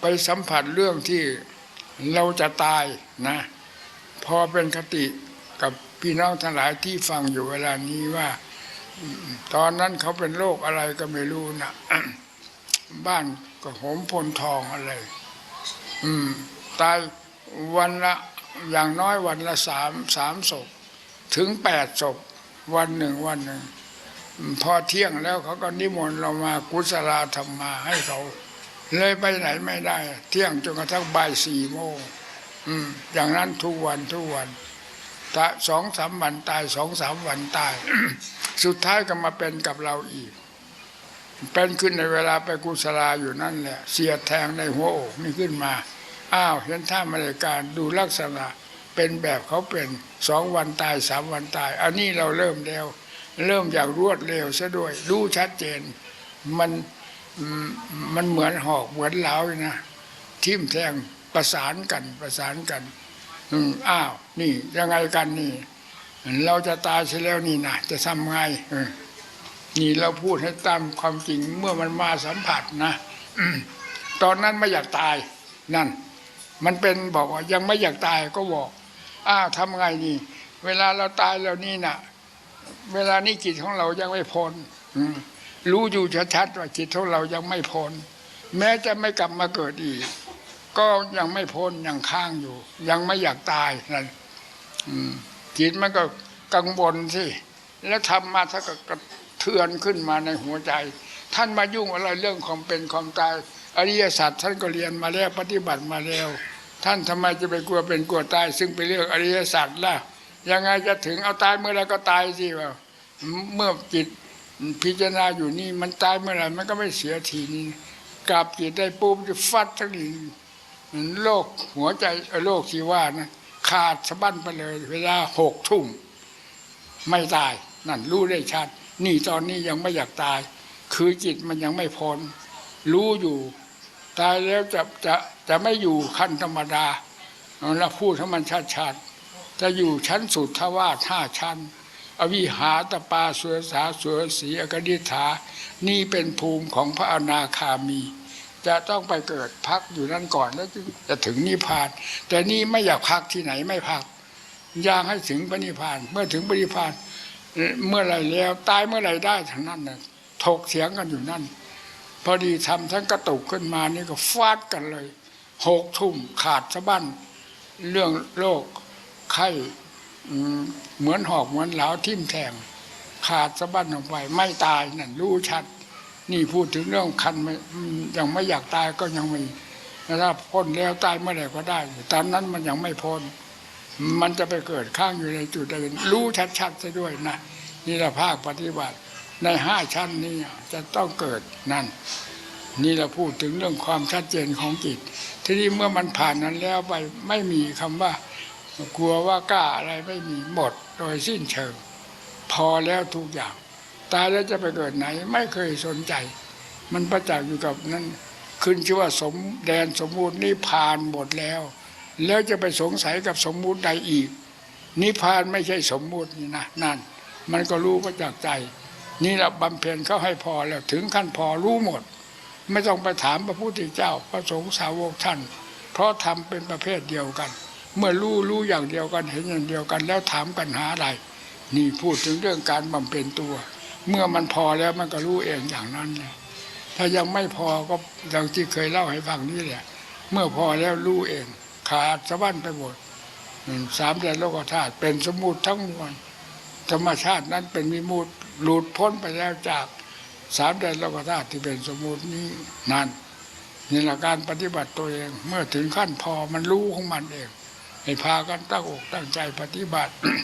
ไปสัมผัสเรื่องที่เราจะตายนะ พอเป็นคติกับพี่น้องทั้งหลายที่ฟังอยู่เวลานี้ว่า ตอนนั้นเขาเป็นโรคอะไรก็ไม่รู้นะบ้านก็หมพลทองอะไร อืม ตายวันละอย่างน้อยวันละสามสามศพ ถึงแปดศพ วันหนึ่งวันหนึ่ง พอเที่ยงแล้วเขาก็นิมนต์เรามากุศลาธรรมมาให้เขา เลยไปไหนไม่ได้ เที่ยงจนกระทั่งบ่ายสี่โมงอย่างนั้นทุกวันทุกวันตาสองสามวันตายสองสามวันตาย สุดท้ายก็มาเป็นกับเราอีก เป็นขึ้นในเวลาไปกุศลาอยู่นั่นแหละ เสียแทงในหัวอกนี่ขึ้นมา อ้าวเห็นท่ามาริการดูลักษณะเป็นแบบเขาเป็นสองวันตายสามวันตาย อันนี้เราเริ่มแล้ว เริ่มอย่างรวดเร็วซะด้วย รู้ชัดเจน มัน มันเหมือนหอกเหมือนเหลาเลยนะทิ่มแทงประสานกันประสานกันอืมอ้าว นี่ยังไงกันนี่ เราจะตายเสียแล้วนี่นะจะทำไงนี่เราพูดให้ตามความจริงเมื่อมันมาสัมผัสนะตอนนั้นไม่อยากตายนั่น มันเป็นบอกว่ายังไม่อยากตายก็บอก อ้าวทำไงนี่ เวลาเราตายแล้วนี่นะเวลานี้จิตของเรายังไม่พ้นอืม รู้อยู่ชัดๆว่าจิตของเรายังไม่พ้นแม้จะไม่กลับมาเกิดอีก ก็ยังไม่พ้นยังค้างอยู่ ยังไม่อยากตายนั่นจิตมันก็กังวลสิแล้วทำมาถ้าก็กระเทือนขึ้นมาในหัวใจ ท่านมายุ่งอะไรเรื่องความเป็นความตายอริยสัจท่านก็เรียนมาแล้วปฏิบัติมาแล้ว ท่านทำไมจะไปกลัวเป็นกลัวตาย ซึ่งเป็นเรื่องอริยสัจล่ะยังไงจะถึงเอาตายเมื่อไรก็ตายสิว่าเมื่อจิต พิจารณาอยู่นี่มันตายเมื่อไหรมันก็ไม่เสียทีนี้กลับจิตได้ปุ๊บจะฟัดทั้งนี้โรคหัวใจโรคที่ว่านะขาดสะบั้นไปเลย เวลาหกทุ่มไม่ตายนั่นรู้ได้ชัด นี่ตอนนี้ยังไม่อยากตาย คือจิตมันยังไม่พ้นรู้อยู่ ตายแล้วจะจะจะไม่อยู่ขั้นธรรมดาเราพูดให้มันชัดชัดๆจะอยู่ชั้นสุดทวาห้าชั้น อวิหาตปาสุรสาสุรสีอกนิฐา นี่เป็นภูมิของพระอนาคามี จะต้องไปเกิดพักอยู่นั่นก่อนแล้วจึงจะถึงนิพพาน แต่นี่ไม่อยากพักที่ไหนไม่พักอยากให้ถึงพระนิพาน เมื่อถึงพระนิพาน เมื่อไรแล้วตายเมื่อไรได้ทั้งนั้นนะถกเถียงกันอยู่นั่น พอดีทำทั้งกระตุกขึ้นมานี่ก็ฟาดกันเลยหกทุ่มขาดสะบั้นเรื่องโรคไข้ เหมือนหอกเหมือนเหลาทิ่มแทงขาดสะบั้นออกไปไม่ตายนั่นรู้ชัด นี่พูดถึงเรื่องคันไม่ยังไม่อยากตายก็ยังม่ถ้าพ้นแล้วตายเมื่อไหร่ก็ได้ตอนนั้นมันยังไม่พ้นมันจะไปเกิดข้างอยู่ในจุดใดรู้ชัดๆซะด้วยนะนี่ละภาคปฏิบัติ ในห้าชั้นนี้จะต้องเกิดนั่น นี่เราพูดถึงเรื่องความชัดเจนของจิต ทีนี้เมื่อมันผ่านนั้นแล้วไปไม่มีคำว่า กลัวว่ากล้าอะไรไม่มีหมดโดยสิ้นเชิง พอแล้วทุกอย่าง ตายแล้วจะไปเกิดไหน ไม่เคยสนใจ มันประจักษ์อยู่กับนั้นขึ้นชื่อว่าสมแดนสมมุตินี่ผ่านหมดแล้ว แล้วจะไปสงสัยกับสมมุติใดอีก นิพานไม่ใช่สมมุตินี่นะนั่น มันก็รู้ประจักษ์ใจ นี่แหละบำเพ็ญเขาให้พอแล้วถึงขั้นพอรู้หมด ไม่ต้องไปถามพระพุทธเจ้าพระสงฆ์สาวกท่านเพราะทำเป็นประเภทเดียวกัน เมื่อรู้รู้อย่างเดียวกันเห็นอย่างเดียวกัน แล้วถามกันหาอะไร นี่พูดถึงเรื่องการบำเพ็ญตัว เมื่อมันพอแล้วมันก็รู้เองอย่างนั้นเลยถ้ายังไม่พอก็อย่างที่เคยเล่าให้ฟังนี่แหละเมื่อพอแล้วรู้เอง ขาดสะบั้นไปหมดสามแดนโลกธาตุเป็นสมมุติทั้งมวลธรรมชาตินั้นเป็นมิมุติหลุดพ้นไปแล้วจากสามแดนโลกธาตุที่เป็นสมมุตินี้นั่นนี่แหละการปฏิบัติตัวเอง เมื่อถึงขั้นพอมันรู้ของมันเอง ให้พากันตั้งอกตั้งใจปฏิบัติ